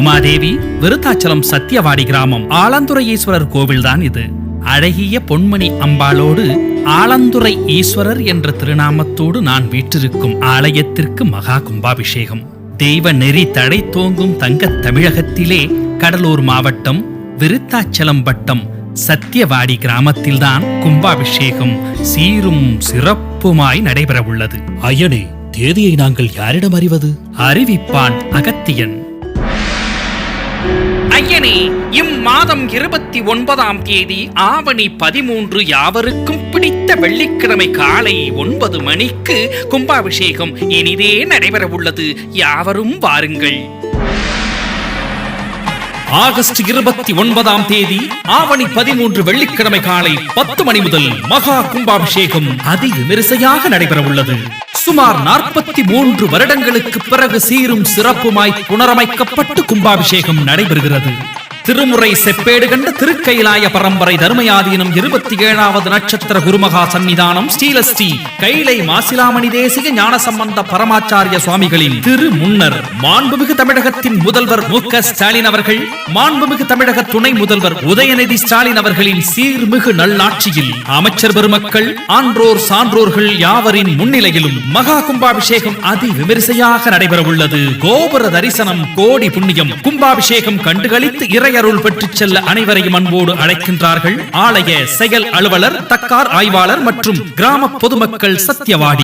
உமாதேவி விருத்தாச்சலம் சத்தியவாடி கிராமம் ஆலந்துறை ஈஸ்வரர் கோவில்தான் இது. அழகிய பொன்மணி அம்பாளோடு ஆலந்துறை ஈஸ்வரர் என்ற திருநாமத்தோடு நான் வீற்றிருக்கும் ஆலயத்திற்கு மகா கும்பாபிஷேகம். தெய்வ நெறி தடை தோங்கும் தங்கத் தமிழகத்திலே கடலூர் மாவட்டம் விருத்தாச்சலம் வட்டம் சத்தியவாடி கிராமத்தில்தான் கும்பாபிஷேகம் சீரும் சிறப்புமாய் நடைபெறவுள்ளது. ஐயனே தேதியை நாங்கள் யாரிடம் அறிவது? அறிவிப்பான் அகத்தியன். ஐயனே இம்மாதம் இருபத்தி ஒன்பதாம் தேதி ஆவணி பதிமூன்று யாவருக்கும் பிடித்த வெள்ளிக்கிழமை காலை ஒன்பது மணிக்கு கும்பாபிஷேகம் இனிதே நடைபெற உள்ளது யாவரும் வாருங்கள். ஆகஸ்ட் இருபத்தி ஒன்பதாம் தேதி ஆவணி பதிமூன்று வெள்ளிக்கிழமை காலை பத்து மணி முதல் மகா கும்பாபிஷேகம் அதி விமரிசையாக நடைபெற உள்ளது சுமார் நாற்பத்தி மூன்று வருடங்களுக்கு பிறகு சீரும் சிறப்புமாய் புனரமைக்கப்பட்டு கும்பாபிஷேகம் நடைபெறுகிறது. திருமுறை செப்பேடு கண்ட திருக்கைலாய பரம்பரை தர்மயாதீனம் இருபத்தி ஏழாவது நட்சத்திர குருமகா சன்னிதானம் ஸ்ரீலஸ்ரீ கைலை மாசிலாமணி தேசிக ஞானசம்பந்த பரமாச்சாரிய சுவாமிகளின் திரு முன்னர் மாண்புமிகு தமிழகத்தின் முதல்வர் மு ஸ்டாலின் அவர்கள் மாண்புமிகு தமிழக துணை முதல்வர் உதயநிதி ஸ்டாலின் அவர்களின் சீர்மிகு நல்லாட்சியில் அமைச்சர் பெருமக்கள் ஆன்றோர் சான்றோர்கள் யாவரின் முன்னிலையிலும் மகா கும்பாபிஷேகம் அதி விமரிசையாக நடைபெறவுள்ளது. கோபுர தரிசனம் கோடி புண்ணியம். கும்பாபிஷேகம் கண்டுகளித்து இறையருள் பெற்றுச் செல்ல அனைவரையும் அன்போடு அழைக்கின்றார்கள். ஆலய செயல் அலுவலர் தக்கார் ஆய்வாளர் மற்றும் கிராம பொதுமக்கள் சத்தியவாடி.